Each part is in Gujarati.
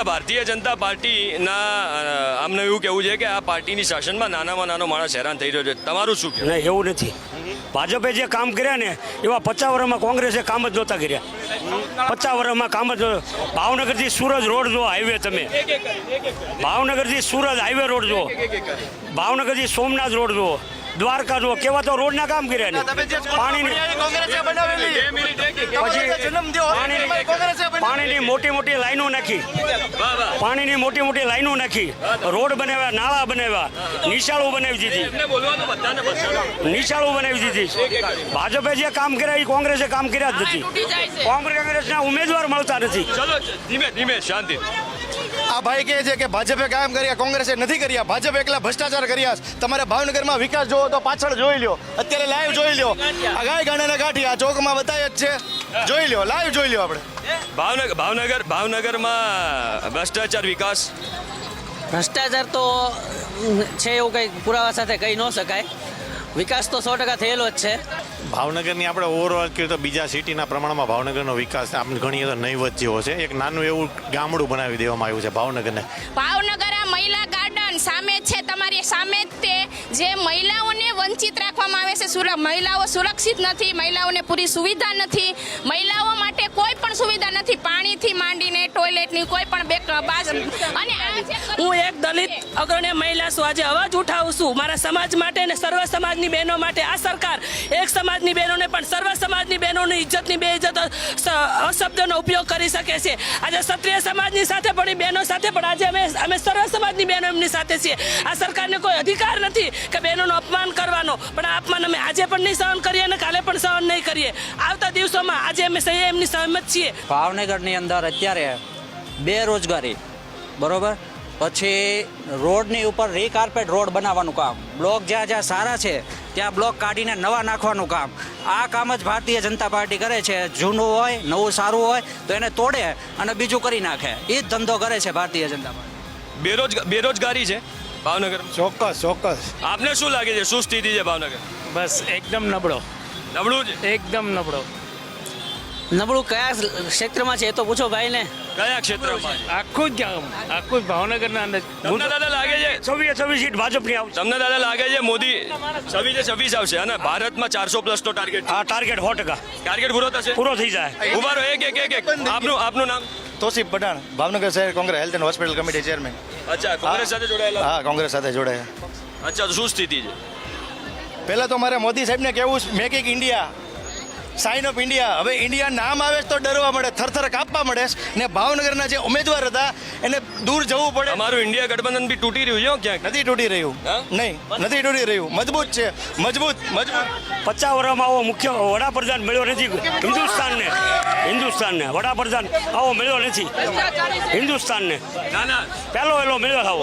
દાદા ભારતીય જનતા પાર્ટીના આમને એવું કહેવું છે કે આ પાર્ટીની શાસનમાં નાનામાં નાનો માણસ હેરાન થઈ રહ્યો છે. તમારું શું નહીં, એવું નથી. ભાજપે જે કામ કર્યા ને, એવા પચાસ વર્ષમાં કોંગ્રેસે કામ જ નહોતા કર્યા. પચાસ વર્ષમાં કામ જ ભાવનગરથી સુરત રોડ જો હાઈવે તમે. ભાવનગરથી સુરત હાઈવે રોડ જો. ભાવનગરથી સોમનાથ રોડ જો. દ્વારકા જો કેવા તો રોડના કામ કર્યા ને પાણીની પછી પાણીની પાણીની મોટી મોટી લાઈનો નાખી. વાહ વાહ. પાણીની મોટી મોટી લાઈનો નાખી. રોડ બનાવ્યા નાળા બનાવ્યા નિશાળો બનાવી દીધી. નિશાળો બનાવી દીધી. ભાજપે જે કામ કર્યા એ કોંગ્રેસે કામ કર્યા જ નથી. કોંગ્રેસના ઉમેદવાર મળતા નથી. ધીમે ધીમે શાંતિ. આ ભાઈ કહે છે કે ભાજપે કામ કર્યા કોંગ્રેસે નથી કર્યા. ભાજપે એકલા ભ્રષ્ટાચાર કર્યા. તમારે ભાવનગરમાં વિકાસ જોવો તો પાછળ જોઈ લ્યો. અત્યારે લાઈવ જોઈ લ્યો. આ ગાય ગાંડાના ગાંઠી આ ચોકમાં બતાવે જ છે. જોઈ લ્યો લાઈવ જોઈ લ્યો આપણે. ભાવનગર ભાવનગર ભાવનગરમાં ભ્રષ્ટાચાર વિકાસ. ભ્રષ્ટાચાર તો છે એવું કંઈ પુરાવા સાથે કહી ન શકાય. વિકાસ તો સો ટકા થયેલો જ છે. ભાવનગરની આપણે ઓવરઓલ કરીએ તો બીજા સિટીના પ્રમાણમાં ભાવનગરનો વિકાસ આપણે ઘણી તો નહીવત જેવો છે. એક નાનું એવું ગામડું બનાવી દેવામાં આવ્યું છે ભાવનગરને. ભાવનગર મહિલા ગાર્ડન સામે છે. તમારી સામે જ તે જે મહિલાઓને વંચિત રાખવામાં આવે છે મહિલાઓ સુરક્ષિત નથી મહિલાઓને પૂરી સુવિધા નથી. મહિલાઓ માટે કોઈ પણ સુવિધા નથી. પાણીથી માંડીને ટોયલેટની કોઈ પણ અને હું એક દલિત અગ્રણી મહિલા છું. આજે અવાજ ઉઠાવું છું. મારા સમાજ માટે અને સર્વ સમાજની બહેનો માટે આ સરકાર એક સમાજની બહેનોને પણ સર્વ સમાજની બહેનોની ઇજ્જતની બે ઇજ્જત અશબ્દનો ઉપયોગ કરી શકે છે. આજે ક્ષત્રિય સમાજની સાથે પણ બહેનો સાથે પણ આજે અમે અમે સર્વ સમાજની બહેનો એમની સાથે છીએ. આ સરકારને કોઈ અધિકાર નથી કે બહેનોનું અપમાન કરવાનો. પણ આ અપમાન અમે આજે પણ નહીં સહન કરીએ અને કાલે પણ સહન નહીં કરીએ. આવતા દિવસોમાં આજે અમે સહી એમની સહમત છીએ. ભાવનગરની અંદર અત્યારે બેરોજગારી બરોબર? પછી રોડની ઉપર રીકાર્પેટ રોડ બનાવવાનું કામ. બ્લોક જ્યાં જ્યાં સારા છે, ત્યાં બ્લોક કાઢીને નવા નાખવાનું કામ. આ કામ જ ભારતીય જનતા પાર્ટી કરે છે. જૂનું હોય, નવું સારું હોય, તો એને તોડે અને બીજું કરી નાખે. એ જ ધંધો કરે છે ભારતીય જનતા પાર્ટી. બેરોજગાર બેરોજગારી છે ભાવનગર. ચોક્કસ ચોક્કસ. આપને શું લાગે છે? શું સ્થિતિ છે ભાવનગર? બસ એકદમ નબળો. નબળું જ એકદમ નબળો. નબળું કયા ક્ષેત્રમાં છે એ તો પૂછો ભાઈને. કયા ક્ષેત્રમાં આખું જ ગામ આખું જ ભાવનગરના અંદર. તમને દાદા લાગે છે છવ્વીસ છવ્વીસ સીટ ભાજપની આવશે. તમને દાદા લાગે છે મોદી છવ્વીસે છવ્વીસ આવશે અને ભારતમાં ચારસો પ્લસ નો ટાર્ગેટ હા ટાર્ગેટ સો ટકા. ટાર્ગેટ પૂરો થશે? પૂરો થઈ જાય. ઊભા રહો એક એક એક એક. આપનું આપનું નામ? તોસીફ પઠાણ ભાવનગર શહેર Congress health and hospital committee chairman અચ્છા કોંગ્રેસ સાથે જોડાયેલા? હા કોંગ્રેસ સાથે જોડાયા. અચ્છા તો શું સ્થિતિ છે? પહેલાં તો મારે મોદી સાહેબને કહેવું make in India sign of India હવે ઇન્ડિયા નામ આવે તો ડરવા મળે થરથર કાપવા મળે. ને ભાવનગરના જે ઉમેદવાર હતા એને દૂર જવું પડે. અમારું ઇન્ડિયા ગઠબંધન બી તૂટી રહ્યું છે ક્યાંક. નથી તૂટી રહ્યું. નહીં નથી તૂટી રહ્યું. મજબૂત છે. મજબૂત મજબૂત. પચાસ વર્ષમાં આવો મુખ્ય વડાપ્રધાન મળ્યો નથી. હિન્દુસ્તાનને હિન્દુસ્તાનને વડાપ્રધાન આવો મળ્યો નથી. હિન્દુસ્તાનને. ના ના. પહેલો એલો મળ્યો આવો.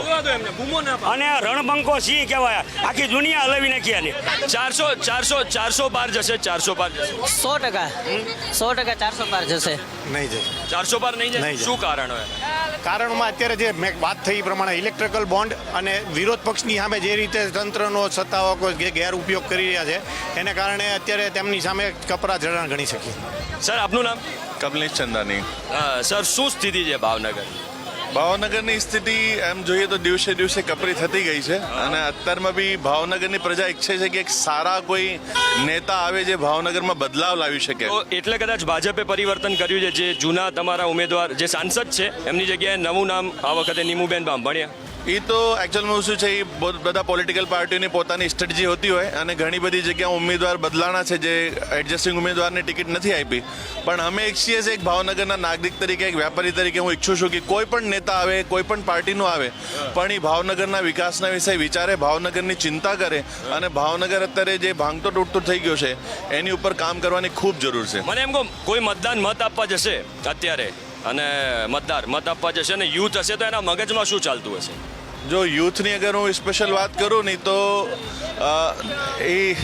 અને રણબંકો સિંહ કહેવાય. આખી દુનિયા હલાવી નાખી આને. ચારસો ચારસો ચારસો પાર જશે ચારસો પાર જશે. સો ટકા. સો ટકા ચારસો પાર જશે. નહીં જાય ચારસો પાર નહીં નહીં જાય જાય. શું કારણ હોય? કારણમાં અત્યારે જે મેં વાત થઈ એ પ્રમાણે ઇલેક્ટ્રિકલ બોન્ડ અને વિરોધ પક્ષની સામે જે રીતે તંત્રનો સત્તાવાકો જે ગેરઉપયોગ કરી રહ્યા છે એને કારણે અત્યારે તેમની સામે કપરા જડાણ ગણી શકીએ. સર આપનું નામ? કમલેશ ચંદાની. અ, સર શું સ્થિતિ છે ભાવનગર ભાવનગરની સ્થિતિ એમ જોઈએ તો દિવસે દિવસે કપરી થતી ગઈ છે. અને અત્યારમાં બી ભાવનગરની પ્રજા ઈચ્છે છે કે એક સારા કોઈ નેતા આવે જે ભાવનગરમાં બદલાવ લાવી શકે. એટલે કદાચ ભાજપે પરિવર્તન કર્યું છે જે જૂના તમારા ઉમેદવાર જે સાંસદ છે એમની જગ્યાએ નવું નામ આ વખતે નીમુબેન બાંભણિયા. એ તો એકચ્યુઅલમાં શું છે એ બહુ બધા પોલિટિકલ પાર્ટીઓની પોતાની સ્ટ્રેટજી હોતી હોય અને ઘણી બધી જગ્યા ઉમેદવાર બદલાણા છે જે એડજસ્ટિંગ ઉમેદવારને ટિકિટ નથી આપી. પણ અમે ઈચ્છીએ છીએ એક ભાવનગરના નાગરિક તરીકે એક વેપારી તરીકે હું ઈચ્છું છું કે કોઈ પણ નેતા આવે કોઈ પણ પાર્ટીનું આવે પણ એ ભાવનગરના વિકાસના વિશે વિચારે ભાવનગરની ચિંતા કરે અને ભાવનગર અત્યારે જે ભાંગતો તૂટતો થઈ ગયો છે એની ઉપર કામ કરવાની ખૂબ જરૂર છે. મને એમ કહું કોઈ મતદાન મત આપવા જશે અત્યારે અને મતદાર મત આપવા જશે અને યુથ હશે તો એના મગજમાં શું ચાલતું હશે? જો યુથની અગર હું સ્પેશિયલ વાત કરું નહીં તો એ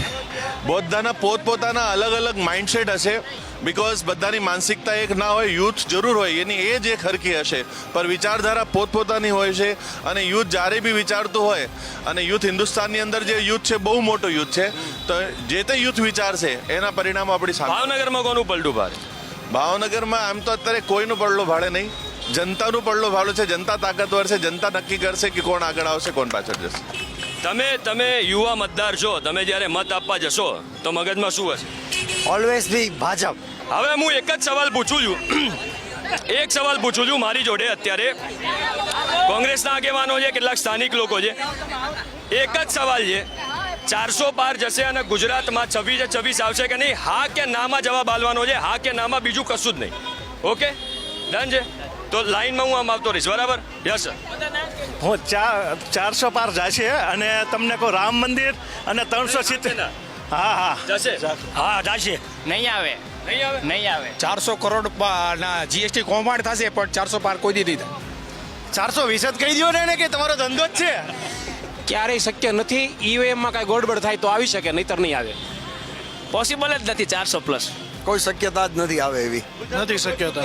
બધાના પોતપોતાના અલગ અલગ માઇન્ડસેટ હશે. બિકોઝ બધાની માનસિકતા એક ના હોય યુથ જરૂર હોય. એની એ જ એક હરખી હશે. પણ વિચારધારા પોતપોતાની હોય છે અને યુથ જ્યારે બી વિચારતું હોય અને યુથ હિન્દુસ્તાનની અંદર જે યુથ છે બહુ મોટો યુથ છે તો જે તે યુથ વિચારશે એના પરિણામો આપણી સામે. ભાવનગરમાં કોનું પલટું ભારે? ભાવનગરમાં આમ તો અત્યારે કોઈનું પડલો ભાડે નહીં. જનતાનું પડલો ભાડું છે જનતા તાકાતવર છે જનતા નક્કી કરશે કે કોણ આગળ આવશે કોણ પાછળ જશે. તમે તમે યુવા મતદાર છો તમે જ્યારે મત આપવા જશો તો મગજમાં શું હશે? Always be Bhajap. હવે હું એક જ સવાલ પૂછું છું. એક સવાલ પૂછું છું મારી જોડે અત્યારે. કોંગ્રેસના આગેવાનો છે કેટલાક સ્થાનિક લોકો છે. એક જ સવાલ છે ચારસો પાર જશે અને ગુજરાતમાં છવ્વીસે છવ્વીસ આવશે કે નહીં? હા કે નામાં જવાબ આલવાનો છે? હા કે નામાં બીજું કશું જ નહીં. ઓકે? ડન છે? તો લાઈનમાં હું આમ આવતો રહીશ. બરાબર? યસ હું ચાર ચારસો પાર જશે અને તમને કહું રામ મંદિર અને ત્રણસો સિત્તેર. હા હા. જશે. હા જશે. નહીં આવે. નહીં આવે? નહીં આવે. ચારસો કરોડ ના જીએસટી કૌભાંડ થશે પણ ચારસો પાર કોઈ દી નહીં થાય ચારસો વીસ જ કહી દો ને એને કે તમારો ધંધો જ છે. ક્યારેય શક્ય નથી ઈવીએમમાં કાંઈ ગોડબડ થાય તો આવી શકે નહીતર નહીં આવે. પોસિબલ જ નથી ચારસો પ્લસ કોઈ શક્યતા જ નથી આવે એવી. નથી શક્યતા.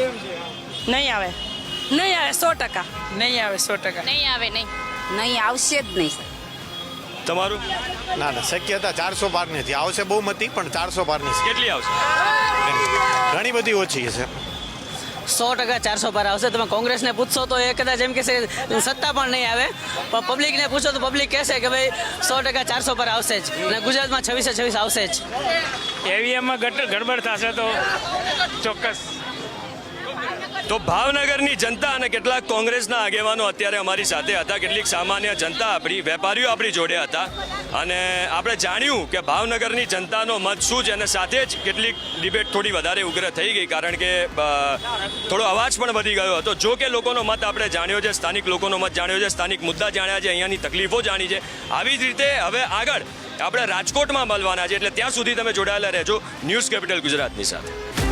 નહીં આવે. નહીં આવે સો ટકા. નહીં આવે સો ટકા. નહીં આવે નહીં. નહીં આવશે જ નહીં. તમારું? ના ના શક્યતા ચારસો પાર નથી આવશે બહુ મતી પણ ચારસો પારની. કેટલી આવશે? ઘણી બધી ઓછી છે. સો ટકા ચારસો પાર આવશે. તમે કોંગ્રેસને પૂછશો તો એ કદાચ એમ કહેશે સત્તા પણ નહીં આવે. પણ પબ્લિકને પૂછો તો પબ્લિક કહેશે કે ભાઈ સો ટકા ચારસો પર આવશે જ. અને ગુજરાતમાં છવ્વીસે છવ્વીસ આવશે જ. એવીએમમાં ગડબડ થશે તો ચોક્કસ. તો ભાવનગરની જનતા અને કેટલાક કોંગ્રેસના આગેવાનો અત્યારે અમારી સાથે હતા. કેટલીક સામાન્ય જનતા આપણી, વેપારીઓ આપણી જોડે હતા. અને આપણે જાણ્યું કે ભાવનગરની જનતાનો મત શું છે અને સાથે જ કેટલીક ડિબેટ થોડી વધારે ઉગ્ર થઈ ગઈ કારણ કે થોડો અવાજ પણ વધી ગયો હતો. જો કે લોકોનો મત આપણે જાણ્યો છે, સ્થાનિક લોકોનો મત જાણ્યો છે, સ્થાનિક મુદ્દા જાણ્યા છે, અહીંયાની તકલીફો જાણી છે. આવી જ રીતે હવે આગળ આપણે રાજકોટમાં મળવાના છે, એટલે ત્યાં સુધી તમે જોડાયેલા રહેજો. ન્યૂઝ કેપિટલ ગુજરાતની સાથે.